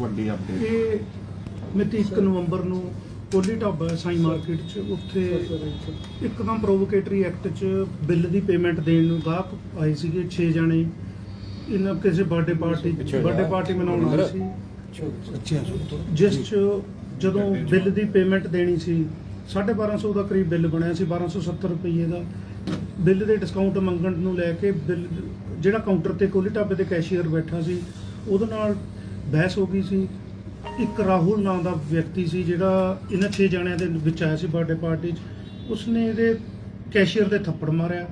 ਵੱਡੀ ਅਪਡੇਟ ਇਹ ਮਿਤੀ 1 ਨਵੰਬਰ ਨੂੰ ਕੋਲੀ ਢਾਬਾ ਸਾਈ ਮਾਰਕੀਟ 'ਚ ਉੱਥੇ ਇੱਕਦਮ ਪ੍ਰੋਵੋਕੇਟਰੀ ਐਕਟ 'ਚ ਬਿੱਲ ਦੀ ਪੇਮੈਂਟ ਦੇਣ ਨੂੰ ਗਾਹਕ ਆਏ ਸੀਗੇ 6 ਜਣੇ। ਇਹਨਾਂ ਕਿਸੇ ਬਰਥਡੇ ਪਾਰਟੀ ਬਰਥਡੇ ਪਾਰਟੀ ਮਨਾਉਣ ਆਏ ਸੀ। ਜਿਸ 'ਚ ਜਦੋਂ ਬਿੱਲ ਦੀ ਪੇਮੈਂਟ ਦੇਣੀ ਸੀ 1250 ਦਾ ਕਰੀਬ ਬਿੱਲ ਬਣਿਆ ਸੀ 1270 ਰੁਪਏ ਦਾ। ਬਿੱਲ ਦੇ ਡਿਸਕਾਊਂਟ ਮੰਗਣ ਨੂੰ ਲੈ ਕੇ ਬਿੱਲ ਜਿਹੜਾ ਕਾਊਂਟਰ ਤੇ ਕੋਲੀ ਢਾਬੇ ਦੇ ਕੈਸ਼ੀਅਰ ਬੈਠਾ ਸੀ ਉਹਦੇ ਨਾਲ ਬਹਿਸ ਹੋ ਗਈ ਸੀ। ਇੱਕ ਰਾਹੁਲ ਨਾਮ ਦਾ ਵਿਅਕਤੀ ਸੀ ਜਿਹੜਾ ਇਹਨਾਂ 6 ਜਣਿਆਂ ਦੇ ਵਿੱਚ ਆਇਆ ਸੀ ਬਰਥਡੇ ਪਾਰਟੀ 'ਚ। ਉਸਨੇ ਇਹਦੇ ਕੈਸ਼ੀਅਰ ਦੇ ਥੱਪੜ ਮਾਰਿਆ।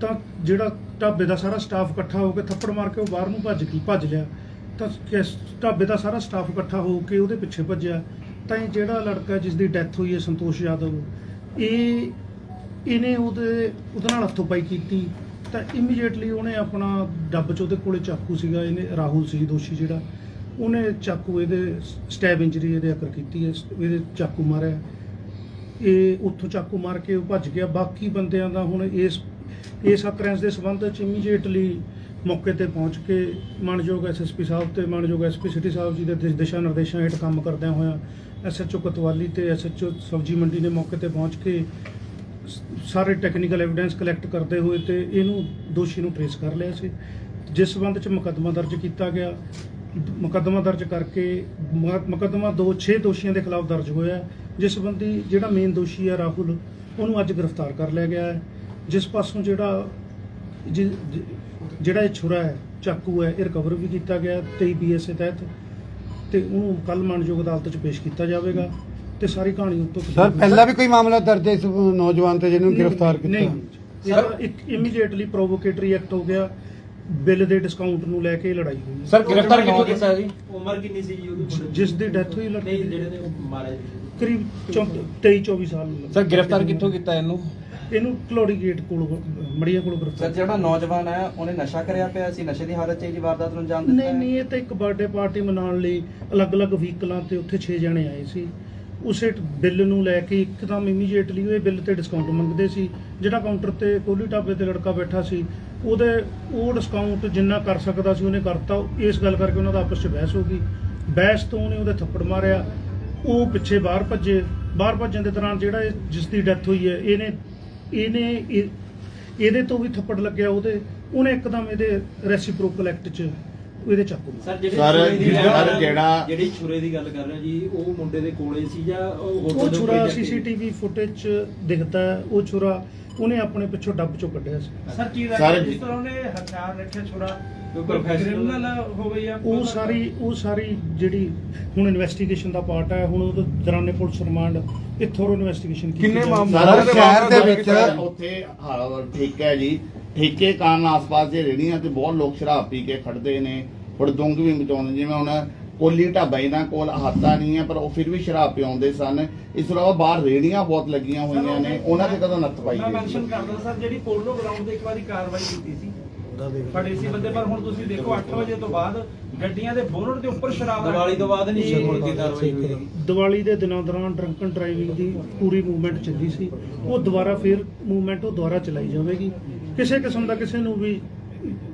ਤਾਂ ਜਿਹੜਾ ਢਾਬੇ ਦਾ ਸਾਰਾ ਸਟਾਫ ਇਕੱਠਾ ਹੋ ਕੇ ਥੱਪੜ ਮਾਰ ਕੇ ਉਹ ਬਾਹਰ ਨੂੰ ਭੱਜ ਗਈ, ਭੱਜ ਲਿਆ। ਤਾਂ ਕੈਸ- ਢਾਬੇ ਦਾ ਸਾਰਾ ਸਟਾਫ ਇਕੱਠਾ ਹੋ ਕੇ ਉਹਦੇ ਪਿੱਛੇ ਭੱਜਿਆ। ਤਾਂ ਇਹ ਜਿਹੜਾ ਲੜਕਾ ਜਿਸ ਦੀ ਡੈਥ ਹੋਈ ਹੈ, ਸੰਤੋਸ਼ ਯਾਦਵ, ਇਹ ਇਹਨੇ ਉਹਦੇ ਉਹਦੇ ਨਾਲ ਹੱਥੋਂ ਪਾਈ ਕੀਤੀ। ਤਾਂ ਇਮੀਡੀਏਟਲੀ ਉਹਨੇ ਆਪਣਾ ਡੱਬ 'ਚ ਉਹਦੇ ਕੋਲੇ ਚਾਕੂ ਸੀਗਾ। ਇਹਨੇ ਰਾਹੁਲ ਸੀ, ਦੋਸ਼ੀ ਜਿਹੜਾ। ਉਹਨੇ ਚਾਕੂ ਇਹਦੇ ਸਟੈਬ ਇੰਜਰੀ ਇਹਦੇ ਅਕਰ ਕੀਤੀ ਹੈ, ਇਹਦੇ ਚਾਕੂ ਮਾਰਿਆ। ਇਹ ਉੱਥੋਂ ਚਾਕੂ ਮਾਰ ਕੇ ਉਹ ਭੱਜ ਗਿਆ। ਬਾਕੀ ਬੰਦਿਆਂ ਦਾ ਹੁਣ ਇਸ ਇਸ ਅਕਰੈਂਸ ਦੇ ਸੰਬੰਧ ਵਿੱਚ ਇਮੀਡੀਏਟਲੀ ਮੌਕੇ ਤੇ ਪਹੁੰਚ ਕੇ ਮਾਨਯੋਗ ਐਸਐਸਪੀ ਸਾਹਿਬ ਤੇ ਮਾਨਯੋਗ ਐਸਪੀ ਸਿਟੀ ਸਾਹਿਬ ਜੀ ਦੇ ਦਿਸ਼ਾ ਨਿਰਦੇਸ਼ਾਂ ਹੇਠ ਕੰਮ ਕਰਦਿਆਂ ਹੋਇਆਂ ਐਸਐਚਓ ਕਤਵਾਲੀ ਤੇ ਐਸਐਚਓ ਸਬਜੀ ਮੰਡੀ ਨੇ ਮੌਕੇ ਤੇ ਪਹੁੰਚ ਕੇ ਸਾਰੇ ਟੈਕਨੀਕਲ ਐਵੀਡੈਂਸ ਕਲੈਕਟ ਕਰਦੇ ਹੋਏ ਤੇ ਇਹਨੂੰ ਦੋਸ਼ੀ ਨੂੰ ਟ੍ਰੇਸ ਕਰ ਲਿਆ ਸੀ। ਜਿਸ ਸੰਬੰਧ ਚ ਮੁਕੱਦਮਾ ਦਰਜ ਕੀਤਾ ਗਿਆ। ਮੁਕੱਦਮਾ ਦਰਜ ਕਰਕੇ ਮੁਕੱਦਮਾ ਦੋ 6 ਦੋਸ਼ੀਆਂ ਦੇ ਖਿਲਾਫ ਦਰਜ ਹੋਇਆ ਜਿਸ ਸੰਬੰਧੀ ਜਿਹੜਾ ਮੇਨ ਦੋਸ਼ੀ ਹੈ ਰਾਹੁਲ ਉਹਨੂੰ ਅੱਜ ਗ੍ਰਿਫਤਾਰ ਕਰ ਲਿਆ ਗਿਆ ਹੈ। ਜਿਸ ਪਾਸੋਂ ਜਿਹੜਾ ਜਿਹੜਾ ਇਹ ਛੁਰਾ ਹੈ ਚਾਕੂ ਹੈ ਇਹ ਰਿਕਵਰ ਵੀ ਕੀਤਾ ਗਿਆ 23 ਬੀਐਸਏ ਤਹਿਤ ਤੇ ਉਹਨੂੰ ਕੱਲ ਮਾਨਯੋਗ ਅਦਾਲਤ 'ਚ ਪੇਸ਼ ਕੀਤਾ ਜਾਵੇਗਾ ਤੇ ਸਾਰੀ ਕਹਾਣੀ ਉੱਤੋਂ ਸਰ ਪਹਿਲਾਂ ਵੀ ਕੋਈ ਮਾਮਲਾ ਦਰਜ ਹੈ ਇਸ ਨੌਜਵਾਨ ਤੇ ਜਿਹਨੂੰ ਗ੍ਰਿਫਤਾਰ ਕੀਤਾ? ਨਹੀਂ ਇੱਕ ਇਮੀਡੀਏਟਲੀ ਪ੍ਰੋਵੋਕੇਟਰੀ ਐਕਟ ਹੋ ਗਿਆ। ਬਿੱਲ ਦੇ ਡਿਸਕਾਊਂਟ ਨੂੰ ਲੈ ਕੇ ਲੜਾਈ ਹੋਈ ਸਰ ਗ੍ਰਿਫਤਾਰ ਕਿੱਥੋਂ ਕੀਤਾ ਜੀ? ਉਮਰ ਕਿੰਨੀ ਸੀ ਜੀ ਉਹਦੀ? ਜਿਸ ਦੀ ਡੈਥ ਹੋਈ ਲੜਕੀ ਨਹੀਂ ਦੀ, ਜਿਹੜੇ ਨੇ ਉਹ ਜੀ ਕਰੀਬ 23 24 ਸਾਲ ਸਰ ਗ੍ਰਿਫਤਾਰ ਕਿੱਥੋਂ ਕੀਤਾ ਇਹਨੂੰ? ਇਹਨੂੰ ਕਲੋੜੀ ਗੇਟ ਕੋਲ ਮੜੀਆ ਕੋਲ ਸਰ ਗ੍ਰਿਫਤਾਰ ਜਿਹੜਾ ਨੌਜਵਾਨ ਹੈ ਉਹਨੇ ਨਸ਼ਾ ਕਰਿਆ ਪਿਆ ਸੀ। ਨਸ਼ੇ ਦੀ ਹਾਲਤ 'ਚ ਇਹ ਜੀ ਵਾਰਦਾਤ ਨੂੰ ਅੰਜਾਮ ਦਿੱਤਾ ਨਹੀਂ ਹੈ? ਨਹੀਂ ਇਹ ਤਾਂ ਇੱਕ ਬਰਥਡੇ ਪਾਰਟੀ ਮਨਾਉਣ ਲਈ ਅਲੱਗ-ਅਲੱਗ ਵਹੀਕਲਾਂ ਤੇ ਉੱਥੇ 6 ਜਣੇ ਆਏ ਸੀ। ਉਸੇ ਟ- ਬਿੱਲ ਨੂੰ ਲੈ ਕੇ ਇੱਕਦਮ ਇਮੀਡੀਏਟਲੀ ਉਹ ਇਹ ਬਿੱਲ ਤੇ ਡਿਸਕਾਊਂਟ ਮੰਗਦੇ ਸੀ। ਜਿਹੜਾ ਕਾਊਂਟਰ ਤੇ ਕੋਲੀ ਢਾਬੇ ਤੇ ਲੜਕਾ ਬੈਠਾ ਸੀ ਉਹਦੇ ਉਹ ਡਿਸਕਾਊਂਟ ਜਿੰਨਾ ਕਰ ਸਕਦਾ ਸੀ ਉਹਨੇ ਕਰਤਾ। ਇਸ ਗੱਲ ਕਰਕੇ ਉਹਨਾਂ ਦਾ ਆਪਸ 'ਚ ਬਹਿਸ ਹੋ ਗਈ। ਬਹਿਸ ਤੋਂ ਉਹਨੇ ਉਹਦੇ ਥੱਪੜ ਮਾਰਿਆ। ਉਹ ਪਿੱਛੇ ਬਾਹਰ ਭੱਜੇ। ਬਾਹਰ ਭੱਜਣ ਦੇ ਦੌਰਾਨ ਜਿਹੜਾ ਇਹ- ਜਿਸ ਦੀ ਡੈਥ ਹੋਈ ਹੈ ਇਹਨੇ ਇਹਨੇ ਇਹ- ਇਹਦੇ ਤੋਂ ਵੀ ਥੱਪੜ ਲੱਗਿਆ ਉਹਦੇ। ਉਹਨੇ ਇੱਕਦਮ ਇਹਦੇ ਰੈਸਿਪਰੋਕਲ ਐਕਟ 'ਚ ਇਹਦੇ ਚਾਕੂ। ਸਰ ਜਿਹੜੇ ਜਿਹੜਾ- ਜਿਹੜੀ ਛੁਰੇ ਦੀ ਗੱਲ ਕਰ ਰਹੇ ਜੀ ਉਹ ਮੁੰਡੇ ਦੇ ਕੋਲੇ ਸੀ ਜਾਂ ਉਹ ਛੁਰਾ ਸੀਸੀਟੀਵੀ ਫੁਟੇਜ 'ਚ ਦਿਖਦਾ ਹੈ, ਉਹ ਛੁਰਾ ਉਹਨੇ ਆਪਣੇ ਪਿੱਛੋਂ ਡੱਬ 'ਚੋਂ ਕੱਢਿਆ ਸੀ। ਸਰ ਕੀ ਸਰ, ਲੱਗਦਾ ਜਿਸ ਤਰ੍ਹਾਂ ਉਹਨੇ ਹਥਿਆਰ ਰੱਖਿਆ ਛੁਰਾ ਕੋਈ ਕ੍ਰਿਮੀਨਲ ਹੋ ਗਈ ਆ ਉਹ ਸਾਰੀ ਉਹ ਸਾਰੀ ਜਿਹੜੀ ਹੁਣ ਇਨਵੈਸਟੀਗੇਸ਼ਨ ਦਾ ਪਾਰਟ ਹੈ ਹੁਣ ਉਹਦੇ ਦੌਰਾਨੇ ਪੁਲਿਸ ਰਿਮਾਂਡ ਇਹ ਥੋਰੋ ਇਨਵੈਸਟੀਗੇਸ਼ਨ ਕੀਤੀ ਕਿੰਨੇ। ਮਾਮਲੇ- ਸ਼ਹਿਰ ਦੇ ਵਿੱਚ ਉੱਥੇ ਹਾਂ, ਠੇਕਾ ਹੈ ਜੀ। ਠੇਕੇ ਕਾਰਨ ਆਸ-ਪਾਸ ਦੇ ਰੇੜੀਆਂ ਤੇ ਬਹੁਤ ਲੋਕ ਸ਼ਰਾਬ ਪੀ ਕੇ ਖੜਦੇ ਨੇ ਹੁੜਦੁੰਗ ਵੀ ਮਚਾਉਂਦੇ ਜਿਵੇਂ ਹੁਣ ਕੋਲੀ ਢਾਬਾ ਇਹਨਾਂ ਕੋਲ ਹਾਤਾ ਨਹੀਂ ਹੈ ਪਰ ਉਹ ਫਿਰ ਵੀ ਸ਼ਰਾਬ ਪਿਆਉਂਦੇ ਸਨ। ਇਸ ਤੋਂ ਇਲਾਵਾ ਬਾਹਰ ਰੇੜੀਆਂ ਬਹੁਤ ਲੱਗੀਆਂ ਹੋਈਆਂ ਨੇ ਉਹਨਾਂ ਤੇ ਕਦੋਂ ਨੱਥ ਪਾਈ ਮੈਂ ਮੈਂਸ਼ਨ ਕਰਦਾ ਸਰ ਜਿਹੜੀ ਪੋਲੋ ਗਰਾਊਂਡ ਤੇ ਇੱਕ ਵਾਰੀ ਕਾਰਵਾਈ ਕੀਤੀ ਸੀ। ਫੜੇ ਸੀ ਬੰਦੇ ਪਰ ਹੁਣ ਤੁਸੀਂ ਦੇਖੋ 8 ਵਜੇ ਤੋਂ ਬਾਅਦ ਗੱਡੀਆਂ ਦੇ ਬੋਨਟ ਦੇ ਉੱਪਰ ਸ਼ਰਾਬ ਦੀਵਾਲੀ ਤੋਂ ਬਾਅਦ ਨਹੀਂ ਮੁੜ ਕੇ ਕਾਰਵਾਈ ਹੋਈ ਦੀਵਾਲੀ ਦੇ ਦਿਨਾਂ ਦੌਰਾਨ ਡਰੰਕਨ ਡਰਾਈਵਿੰਗ ਦੀ ਪੂਰੀ ਮੂਵਮੈਂਟ ਚੱਲੀ ਸੀ। ਉਹ ਦੁਬਾਰਾ ਫਿਰ ਮੂਵਮੈਂਟ ਉਹ ਦੁਬਾਰਾ ਚਲਾਈ ਜਾਵੇਗੀ। ਕਿਸੇ ਕਿਸਮ ਦਾ ਕਿਸੇ ਨੂੰ ਵੀ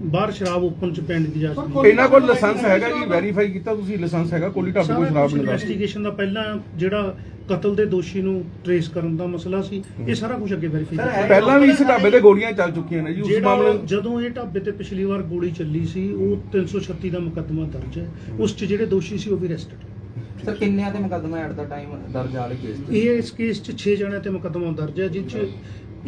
ਬਾਹਰ ਸ਼ਰਾਬ ਓਪਨ ਚ ਪੈਣ ਦੀ ਇਜਾਜ਼ਤ ਨਹੀਂ ਇਹਨਾਂ ਕੋਲ ਲਾਇਸੈਂਸ ਹੈਗਾ ਜੀ ਵੈਰੀਫਾਈ ਕੀਤਾ ਤੁਸੀਂ ਲਾਇਸੈਂਸ ਹੈਗਾ ਕੋਲੀ ਢਾਬੇ ਕੋਲ ਸ਼ਰਾਬ ਬਣਦਾ ਇਨਵੈਸਟੀਗੇਸ਼ਨ ਦਾ ਪਹਿਲਾਂ ਜਿਹੜਾ ਕਤਲ ਦੇ ਦੋਸ਼ੀ ਨੂੰ ਟ੍ਰੇਸ ਕਰਨ ਦਾ ਮਸਲਾ ਸੀ ਇਹ ਸਾਰਾ ਕੁਝ ਅੱਗੇ ਵੈਰੀਫਾਈ ਕੀਤਾ। ਪਹਿਲਾਂ ਵੀ ਇਸ ਢਾਬੇ ਤੇ ਗੋਲੀਆਂ ਚੱਲ ਚੁੱਕੀਆਂ ਨੇ ਜੀ ਉਸ ਮਾਮਲੇ ਜਦੋਂ ਇਹ ਢਾਬੇ ਤੇ ਪਿਛਲੀ ਵਾਰ ਗੋਲੀ ਚੱਲੀ ਸੀ ਉਹ 336 ਦਾ ਮੁਕੱਦਮਾ ਦਰਜ ਹੈ। ਉਸ 'ਚ ਜਿਹੜੇ ਦੋਸ਼ੀ ਸੀ ਉਹ ਵੀ ਅਰੈਸਟਡ ਸਰ ਕਿੰਨਿਆਂ ਤੇ ਮੁਕੱਦਮਾ ਐਟ ਦਾ ਟਾਈਮ ਦਰਜ ਵਾਲੇ ਕੇਸ ਤੇ? ਇਹ ਇਸ ਕੇਸ 'ਚ 6 ਜਣਿਆਂ ਤੇ ਮੁਕੱਦਮਾ ਦਰਜ ਹੈ ਜਿਸ 'ਚ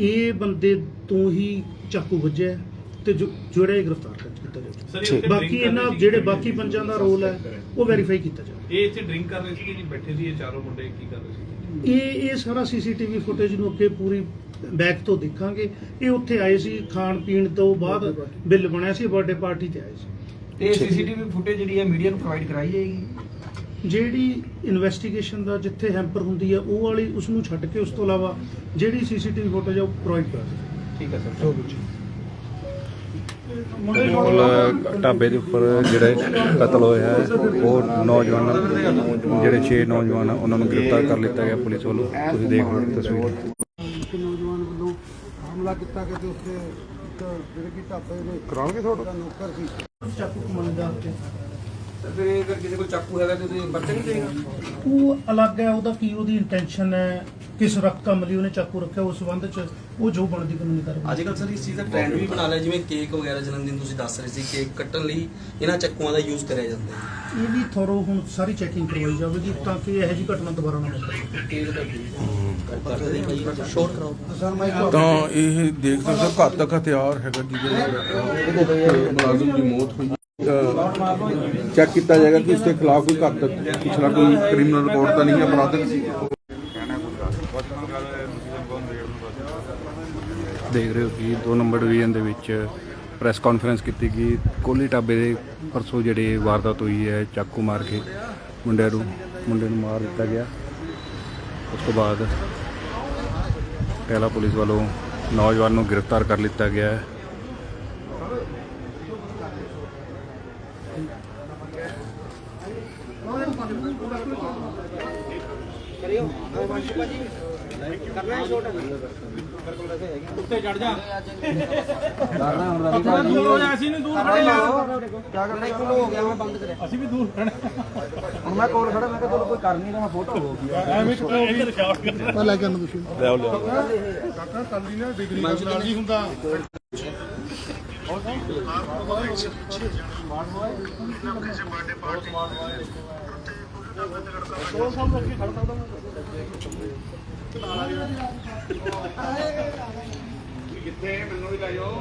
ਇਹ ਬੰਦੇ ਤੋਂ ਹੀ ਚਾਕੂ ਵੱਜਿਆ ਹੈ। ਤੇ ਜੋ ਜਿਹੜਾ ਗ੍ਰਿਫਤਾਰ ਕਰ ਕੀਤਾ ਜਾਵੇ ਬਾਕੀ ਇਹਨਾਂ ਜਿਹੜੇ ਬਾਕੀ ਪੰਜਾਂ ਦਾ ਰੋਲ ਹੈ ਉਹ ਵੈਰੀਫਾਈ ਕੀਤਾ ਜਾਵੇ। ਇਹ ਇੱਥੇ ਡਰਿੰਕ ਕਰ ਰਹੇ ਸੀ ਕਿ ਬੈਠੇ ਸੀ ਇਹ ਚਾਰੋਂ ਮੁੰਡੇ ਕੀ ਕਰ ਰਹੇ ਸੀ ਇਹ ਇਹ ਸਾਰਾ ਸੀਸੀਟੀਵੀ ਫੁਟੇਜ ਨੂੰ ਅੱਗੇ ਪੂਰੀ ਬੈਕ ਤੋਂ ਦੇਖਾਂਗੇ। ਇਹ ਉੱਥੇ ਆਏ ਸੀ ਖਾਣ ਪੀਣ ਤੋਂ ਬਾਅਦ ਬਿੱਲ ਬਣਿਆ ਸੀ ਬਰਥਡੇ ਪਾਰਟੀ ਤੇ ਆਏ ਸੀ। ਇਹ ਸੀਸੀਟੀਵੀ ਫੁਟੇਜ ਜਿਹੜੀ ਹੈ ਮੀਡੀਆ ਨੂੰ ਪ੍ਰੋਵਾਈਡ ਕਰਾਈ ਜਾਏਗੀ। ਜਿਹੜੀ ਇਨਵੈਸਟੀਗੇਸ਼ਨ ਦਾ ਜਿੱਥੇ ਹੈਂਪਰ ਹੁੰਦੀ ਹੈ ਉਹ ਵਾਲੀ ਉਸ ਨੂੰ ਛੱਡ ਕੇ ਉਸ ਤੋਂ ਇਲਾਵਾ ਜਿਹੜੀ ਸੀਸੀਟੀਵੀ ਫੁਟੇਜ ਆ ਉਹ ਪ੍ਰੋਵਾਈਡ ਕਰ ਠੀਕ ਹੈ ਸਰ। ਕੋਲ ਢਾਬੇ ਦੇ ਉੱਪਰ ਜਿਹੜੇ ਕਤਲ ਹੋਇਆ ਹੈ ਉਹ ਨੌਜਵਾਨ ਜਿਹੜੇ 6 ਨੌਜਵਾਨ ਉਹਨਾਂ ਨੂੰ ਗ੍ਰਿਫਤਾਰ ਕਰ ਲਿੱਤਾ ਗਿਆ ਪੁਲਿਸ ਵੱਲੋਂ। ਤੁਸੀਂ ਦੇਖ ਲਓ ਤਸਵੀਰ। ਇੱਕ ਨੌਜਵਾਨ ਵੱਲੋਂ ਹਮਲਾ ਕੀਤਾ ਗਿਆ ਤੇ ਉੱਥੇ ਇੱਕ ਜਿਹੜੇ ਕਿ ਢਾਬੇ ਦੇ ਕਰਾਉਣਗੇ ਤੁਹਾਡਾ ਨੌਕਰ ਸੀ। ਚਾਕੂ ਕਮਾਉਣ ਦਾ ਤੇ ਤਾਂ ਫਿਰ ਇਹ ਅਗਰ ਕਿਸੇ ਕੋਲ ਚਾਕੂ ਹੈਗਾ ਤੇ ਉਹਦੇ ਵਰਤਣ ਨਹੀਂ ਦੇਗਾ ਉਹ ਅਲੱਗ ਹੈ ਉਹਦਾ ਕੀ ਉਹਦੀ ਇੰਟੈਂਸ਼ਨ ਹੈ ਕਿਸ ਰਕਤ ਕੰਮ ਲਈ ਉਹਨੇ ਚਾਕੂ ਰੱਖਿਆ ਉਸ ਸੰਬੰਧ ਚ ਉਹ ਜੋ ਬਣਦੀ ਕਾਨੂੰਨੀ ਕਾਰਵਾਈ। ਅੱਜ ਕੱਲ੍ਹ ਸਰ ਇਸ ਚੀਜ਼ ਦਾ ਟ੍ਰੈਂਡ ਵੀ ਬਣਾ ਲਿਆ ਜਿਵੇਂ ਕੇਕ ਵਗੈਰਾ ਜਨਮ ਦਿਨ ਤੁਸੀਂ ਦੱਸ ਰਹੇ ਸੀ ਕੇਕ ਕੱਟਣ ਲਈ ਇਹਨਾਂ ਚੱਕੂਆਂ ਦਾ ਯੂਜ਼ ਕਰਿਆ ਜਾਂਦਾ ਹੈ। ਇਹਦੀ ਥੋਰੋ ਹੁਣ ਸਾਰੀ ਚੈਕਿੰਗ ਕਰਵਾਈ ਜਾਵੇਗੀ ਤਾਂ ਕਿ ਇਹੋ ਜਿਹੀ ਘਟਨਾ ਦੁਬਾਰਾ ਨਾ ਵਾਪਰੇ। ਤਾਂ ਇਹ ਦੇਖ ਸਕਦੇ ਹੋ ਘਾਤਕ ਹਥਿਆਰ ਹੈਗਾ ਜਿਹਦੇ ਮੁਲਾਜ਼ਮ ਦੀ ਮੌਤ ਹੋਈ। ਚੈੱਕ ਕੀਤਾ ਜਾਏਗਾ ਕਿ ਉਸ ਦੇ ਖਿਲਾਫ ਕੋਈ ਘਾਤਕ ਪਿਛਲਾ ਕੋਈ ਕ੍ਰਿਮੀਨਲ ਰਿਕਾਰਡ ਤਾਂ ਨਹੀਂ ਹੈ ਅਪਰਾਧਿਕ ਦੇਖ ਰਹੇ ਹੋ ਕਿ 2 ਨੰਬਰ ਡਿਵੀਜ਼ਨ ਦੇ ਵਿੱਚ ਪ੍ਰੈਸ ਕਾਨਫਰੰਸ ਕੀਤੀ ਗਈ। ਕੋਲੀ ਢਾਬੇ ਦੇ ਪਰਸੋਂ ਜਿਹੜੇ ਵਾਰਦਾਤ ਹੋਈ ਹੈ, ਚਾਕੂ ਮਾਰ ਕੇ ਮੁੰਡੇ ਨੂੰ ਮੁੰਡੇ ਨੂੰ ਮਾਰ ਦਿੱਤਾ ਗਿਆ। ਉਸ ਤੋਂ ਬਾਅਦ ਟੈਲਾ ਪੁਲਿਸ ਵੱਲੋਂ ਨੌਜਵਾਨ ਨੂੰ ਗ੍ਰਿਫਤਾਰ ਕਰ ਲਿੱਤਾ ਗਿਆ ਹੈ। ਉੱਤੇ ਚੜ ਜਾ। ਦੂਰ ਹੋ ਜਾ ਅਸੀਂ ਨਹੀਂ ਦੂਰ ਖੜੇ ਮੇਰਾ ਇੱਕ ਕਿਲੋ ਹੋ ਗਿਆ ਮੈਂ ਬੰਦ ਕਰਿਆ। ਅਸੀਂ ਵੀ ਦੂਰ ਖੜੇ। ਹੁਣ ਮੈਂ ਕੋਲ ਖੜਾ ਮੈਂ ਕਿਹਾ ਚਲੋ ਕੋਈ ਕਰ ਨਹੀਂ ਰਿਹਾ ਫੋਟੋ ਹੋ ਗਈ ਐਵੇਂ ਕਿਉਂ ਮੈਂ ਲੈ ਕੇ ਆਉਣਾ ਤੁਸੀਂ। ਕਿੱਥੇ? ਮੈਨੂੰ ਵੀ ਲੈ ਜਾਓ।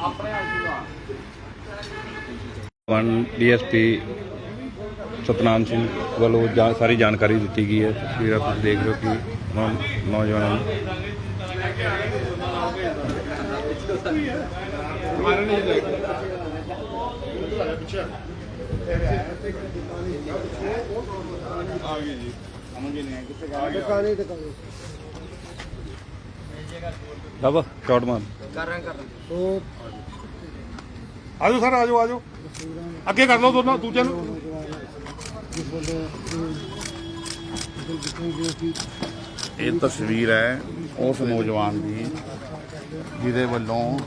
ਆਪਣੇ ਆਸ਼ੂ ਦਾ ਵਨ ਡੀਐਸਪੀ ਸਤਨਾਮ ਸਿੰਘ ਵੱਲੋਂ ਜਾ- ਸਾਰੀ ਜਾਣਕਾਰੀ ਦਿੱਤੀ ਗਈ ਹੈ। ਤਸਵੀਰਾਂ ਤੁਸੀਂ ਦੇਖ ਰਹੇ ਹੋ ਕਿ ਨੌ- ਨੌਜਵਾਨਾਂ ਨੂੰ ਦੁਕਾਨੇ ਦੁਕਾਨੇ ਬਾਬਾ ਚੌੜ ਮਾਰ। ਕਰ ਰਹੇ ਉਹ ਆਜੋ ਸਰ, ਆਜੋ ਆਜੋ। ਅੱਗੇ ਕਰ ਲਓ ਦੋਨੋਂ ਦੂਜੇ ਨੂੰ। ਜਿਸ ਵੱਲੋਂ ਜਿੱਥੇ ਜੋ ਕਿ ਇਹ ਤਸਵੀਰ ਹੈ ਉਸ ਨੌਜਵਾਨ ਦੀ, ਜਿਹਦੇ ਵੱਲੋਂ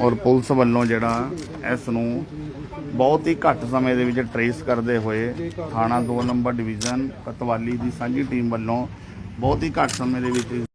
ਔਰ ਪੁਲਿਸ ਵੱਲੋਂ ਜਿਹੜਾ ਇਸ ਨੂੰ ਬਹੁਤ ਹੀ ਘੱਟ ਸਮੇਂ ਦੇ ਵਿੱਚ ਟਰੇਸ ਕਰਦੇ ਹੋਏ ਥਾਣਾ 2 ਨੰਬਰ ਡਿਵੀਜ਼ਨ ਕਤਵਾਲੀ ਦੀ ਸਾਂਝੀ ਟੀਮ ਵੱਲੋਂ ਬਹੁਤ ਹੀ ਘੱਟ ਸਮੇਂ ਦੇ ਵਿੱਚ